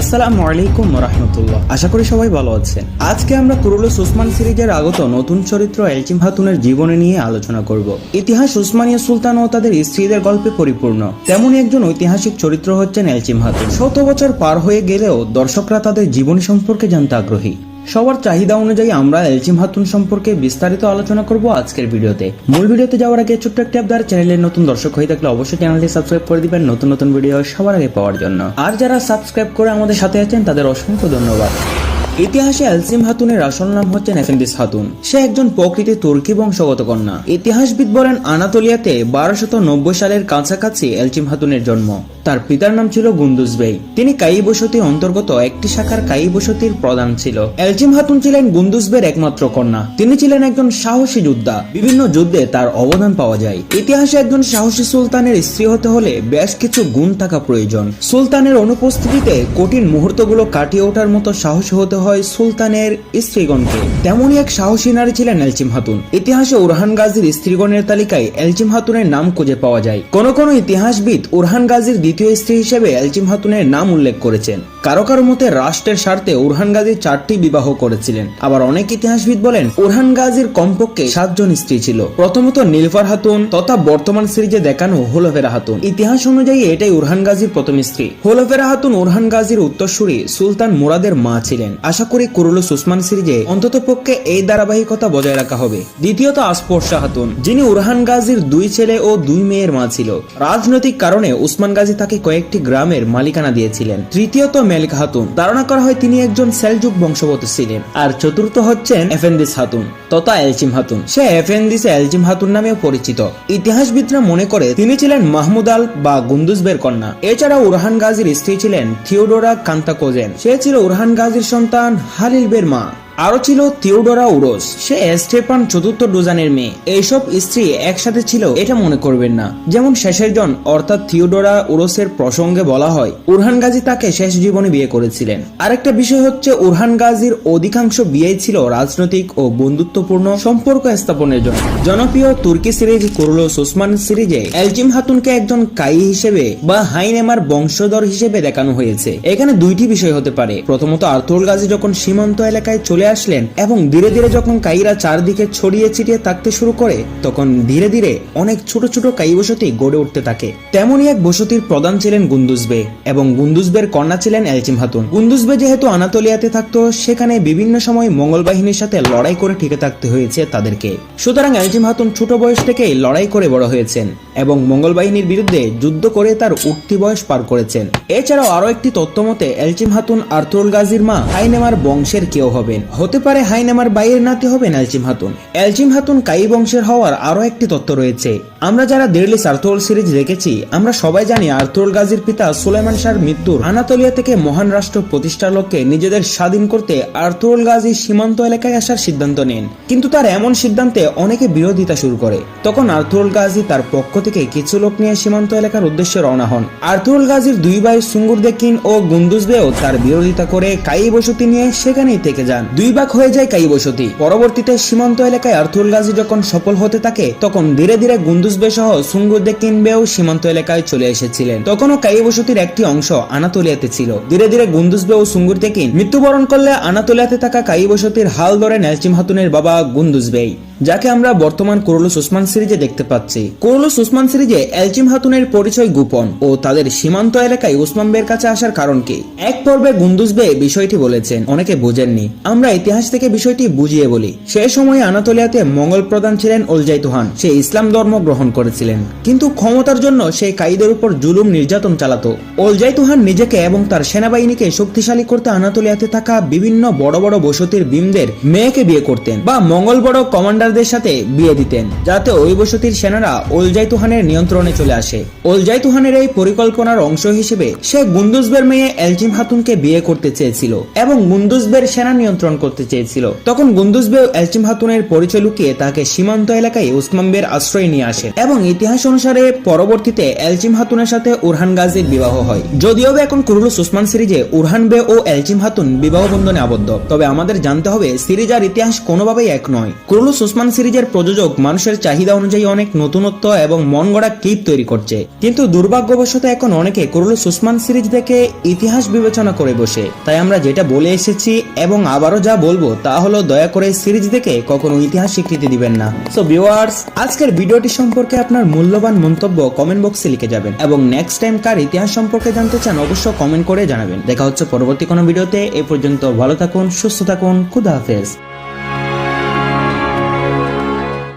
আসসালামু আলাইকুম রহমতুল্লাহ আশা করি সবাই ভালো আছেন। আজকে আমরা কুরুলুস উসমান সিরিজের আগত নতুন চরিত্র এলচিম হাতুনের জীবনে নিয়ে আলোচনা করব। ইতিহাস উসমানিয়া সুলতান ও তাদের স্ত্রীদের গল্পে পরিপূর্ণ। তেমনই একজন ঐতিহাসিক চরিত্র হচ্ছেন এলচিম হাতুন। শত বছর পার হয়ে গেলেও দর্শকরা তাদের জীবনী সম্পর্কে জানতে আগ্রহী। সবার চাহিদা অনুযায়ী আমরা এলচিম হাতুন সম্পর্কে বিস্তারিত আলোচনা করব আজকের ভিডিওতে। মূল ভিডিওতে যাওয়ার আগে ছোট্ট একটি আপনার চ্যানেলের নতুন দর্শক হয়ে থাকলে অবশ্যই চ্যানেলটি সাবস্ক্রাইব করে দিবেন নতুন নতুন ভিডিও সবার আগে পাওয়ার জন্য। আর যারা সাবস্ক্রাইব করে আমাদের সাথে আছেন, তাদের অসংখ্য ধন্যবাদ। ইতিহাসে এলসিম হাতুনের আসল নাম হচ্ছেন এফেন্ডিস হাতুন। সে একজন প্রকৃতি তুর্কি বংশগত কন্যা। ইতিহাসবিদ বলেন, আনাতোলিয়াতে বারোশত সালের কাছাকাছি এলচিম হাতুনের জন্ম। তার পিতার নাম ছিল গুন্দুজ বেই। তিনি কাই বসতির অন্তর্গত একটি শাখার কাই বসতির প্রধান ছিল। এলচিম হাতুন ছিলেন গুন্দুজ বের একমাত্র কন্যা। তিনি ছিলেন একজন সাহসী যোদ্ধা। বিভিন্ন যুদ্ধে তার অবদান পাওয়া যায়। ইতিহাসে একজন সাহসী সুলতানের স্ত্রী হতে হলে বেশ কিছু গুণ থাকা প্রয়োজন। সুলতানের অনুপস্থিতিতে কঠিন মুহূর্তগুলো কাটিয়ে ওঠার মতো সাহসী হতে হয় সুলতানের স্ত্রীগণকে। তেমনই এক সাহসী নারী ছিলেন এলচিম হাতুন। ইতিহাসে উরহান গাজীর স্ত্রীগণের তালিকায় এলচিম হাতুনের নাম খুঁজে পাওয়া যায়। কোন কোন ইতিহাসবিদ উরহান গাজীর দ্বিতীয় স্ত্রী হিসেবে এলচিম হাতুনের নাম উল্লেখ করেছেন। কারও কারও মতে রাষ্ট্রের স্বার্থে উরহান গাজী চারটি বিবাহ করেছিলেন। আবার অনেক ইতিহাসবিদ বলেন, উরহান গাজীর কমপক্ষে সাতজন স্ত্রী ছিল। প্রথমত নীলফার হাতুন তথা বর্তমান সিরিজে দেখানো হোলোফেরা হাতুন। ইতিহাস অনুযায়ী এটাই উরহান গাজীর প্রথম স্ত্রী। হোলোফেরা হাতুন উরহান গাজীর উত্তরসূরি সুলতান মুরাদের মা ছিলেন। আশা করি কুরুলুস উসমান সিরিজে অন্তত পক্ষে এই ধারাবাহিকতা বজায় রাখা হবে। দ্বিতীয়ত আসপর্শা হাতুন। যিনি উরহান গাজীর দুই ছেলে ও দুই মেয়ের মা ছিল। রাজনৈতিক কারণে উসমান গাজী তাকে কয়েকটি গ্রামের মালিকানা দিয়েছিলেন। তৃতীয়ত মেলিক হাতুন। ধারণা করা হয় তিনি একজন সেলজুক বংশবত ছিলেন। আর চতুর্থ হচ্ছেন এফেন্দিস হাতুন, তথা এলচিম হাতুন। সে এফেন্দিস এলচিম হাতুন নামেও পরিচিত। ইতিহাসবিদরা মনে করে তিনি ছিলেন মাহমুদ আল বা গুন্দুজবের কন্যা। এছাড়া উরহান গাজীর স্ত্রী ছিলেন থিওডোরা কান্তা কোজেন সে ছিল উরহান গাজীর সন্তান হালিল বের মা। আরও ছিল থিওডোরা উরোস সে স্টেপান চতুর্থ ডোজানের মেয়ে। এইসব স্ত্রী একসাথে ছিল, এটা মনে করবেন না। যেমন শেষের জন, অর্থাৎ থিওডোরা উরোসের প্রসঙ্গে বলা হয়, উরহান গাজী তাকে শেষ জীবনে বিয়ে করেছিলেন। আরেকটা বিষয় হচ্ছে, উরহান গাজীর অধিকাংশ বিয়ে ছিল রাজনৈতিক ও বন্ধুত্বপূর্ণ সম্পর্ক স্থাপনের জন্য। জনপ্রিয় তুর্কি সিরিজ কুরুলোস ওসমান সিরিজে এলজিম হাতুনকে একজন কাই হিসেবে বা হাইনেমার বংশধর হিসেবে দেখানো হয়েছে। এখানে দুইটি বিষয় হতে পারে। প্রথমত আর্থুল গাজী যখন সীমান্ত এলাকায় চলে আসলেন এবং ধীরে ধীরে যখন কাইরা চারদিকে ছড়িয়ে ছিটিয়ে থাকতে শুরু করে, তখন ধীরে ধীরে অনেক ছোট ছোট কাই বসতি গড়ে উঠতে থাকে। তেমনই এক বসতির প্রধান ছিলেন গুন্দুজবে এবং গুন্দুজবের কন্যা ছিলেন এলচিম হাতুন। গুন্দুজবে যেহেতু আনাতোলিয়াতে থাকতো, সেখানে বিভিন্ন সময় মঙ্গল বাহিনীর সাথে লড়াই করে টিকে থাকতে হয়েছে তাদেরকে। সুতরাং এলচিম হাতুন ছোট বয়স থেকেই লড়াই করে বড় হয়েছেন। এবং মঙ্গল বাহিনীর বিরুদ্ধে যুদ্ধ করে তার উঠতি বয়স পার করেছেন। এছাড়াও আরও একটি তথ্য মতে, এলচিম হাতুন আর্তুল গাজীর মা হাইনেমার বংশের কেউ হবেন। হতে পারে হাইনেমার বাইয়ের নাতি হবেন এলচিম হাতুন। এলচিম হাতুন কাই বংশের হওয়ার আরও একটি তথ্য রয়েছে। আমরা যারা দেড়লিস আর্তুল সিরিজ দেখেছি, আমরা সবাই জানি আর্তুল গাজীর পিতা সুলেমান শাহর মৃত্যুর আনাতোলিয়া থেকে মহান রাষ্ট্র প্রতিষ্ঠার লক্ষ্যে নিজেদের স্বাধীন করতে আর্তুল গাজী সীমান্ত এলাকায় আসার সিদ্ধান্ত নেন। কিন্তু তার এমন সিদ্ধান্তে অনেকে বিরোধিতা শুরু করে। তখন আর্তুল গাজী তার পক্ষ কিছু লোক নিয়ে সীমান্ত এলাকার উদ্দেশ্যে রওনা হন। আর্তুল গাজীর দুই ভাই সুঙ্গুর দেকিন ও গুন্দুজবেও তার বিরোধিতা করে কাই বসতি নিয়ে সেখানেই থেকে যান। দুই ভাগ হয়ে যায় কাই বসতি। পরবর্তীতে সীমান্ত এলাকায় আর্তুল গাজী যখন সফল হতে থাকে, তখন ধীরে ধীরে গুন্দুজবে সহ সুঙ্গুর দেকিন বেও সীমান্ত এলাকায় চলে এসেছিলেন। তখনও কাই বসতির একটি অংশ আনাতোলিয়াতে ছিল। ধীরে ধীরে গুন্দুজবে ও সুঙ্গুর দেকিন মৃত্যুবরণ করলে আনাতোলিয়াতে থাকা কাই বসতির হাল ধরে নেলচিম হাতুনের বাবা গুন্দুজবেই যাকে আমরা বর্তমান কুরুলুস উসমান সিরিজে দেখতে পাচ্ছি। কুরুলুস উসমান সিরিজে এলচিম হাতুনের পরিচয় গোপন ও তাদের সীমান্ত এলাকায় উসমান বের কাছে আসার কারণ কি? এক পর্বে গুন্দুজ বে বিষয়টি বলেছেন, অনেকে বোঝেননি। আমরা ইতিহাস থেকে বিষয়টি বুঝিয়ে বলি। সে সময় আনাতোলিয়াতে মঙ্গল প্রধান ছিলেন ওলজাইতুহান সে ইসলাম ধর্ম গ্রহণ করেছিলেন। কিন্তু ক্ষমতার জন্য সে কাইদের উপর জুলুম নির্যাতন চালাতো। ওলজাইতুহান নিজেকে এবং তার সেনাবাহিনীকে শক্তিশালী করতে আনাতোলিয়াতে থাকা বিভিন্ন বড় বড় বসতির বিমদের মেয়েকে বিয়ে করতেন বা মঙ্গল বড় কমান্ডারদের সাথে বিয়ে দিতেন, যাতে ওই বসতির সেনারা ওলজাইতুহানের নিয়ন্ত্রণে চলে আসে। ওলজাইতুহানের এই পরিকল্পনার অংশ হিসেবে সে গুন্দুজবের মেয়ে এলজিম হাতুনকে বিয়ে করতে চেয়েছিল এবং গুন্দুজবের সেনা নিয়ন্ত্রণ করতে চেয়েছিল। তখন গুন্দুজবে এলচিম হাতুনের পরিচয় লুকিয়ে তাকে সীমান্ত এলাকায় উসমানবের আশ্রয় নিয়ে আসে এবং ইতিহাস অনুসারে পরবর্তীতে এলচিম হাতুনের সাথে উরহান গাজীর বিবাহ হয়। যদিও এখন কুরুলুস উসমান সিরিজে উরহান বে ও এলচিম হাতুন বিবাহ বন্ধনে আবদ্ধ, তবে আমাদের জানতে হবে সিরিজ আর ইতিহাস কোনোভাবেই এক নয়। কুরুলুস উসমান ওসমান সিরিজের প্রযোজক মানুষের চাহিদা অনুযায়ী অনেক নতুনত্ব এবং মন গড়া ক্লিপ তৈরি করছে। কিন্তু দুর্ভাগ্যবশত এখন অনেকে কুরুলুস ওসমান সিরিজ দেখে ইতিহাস বিবেচনা করে বসে। তাই আমরা যেটা বলে এসেছি এবং আবারও যা বলব তা হলো দয়া করে সিরিজ দেখে কখনো ইতিহাস স্বীকৃতি দিবেন না। সো ভিউয়ার্স আজকের ভিডিওটি সম্পর্কে আপনার মূল্যবান মন্তব্য কমেন্ট বক্সে লিখে যাবেন এবং নেক্সট টাইম কার ইতিহাস সম্পর্কে জানতে চান অবশ্য কমেন্ট করে জানাবেন। দেখা হচ্ছে পরবর্তী কোনো ভিডিওতে। এ পর্যন্ত ভালো থাকুন, সুস্থ থাকুন, খুদা হাফেজ।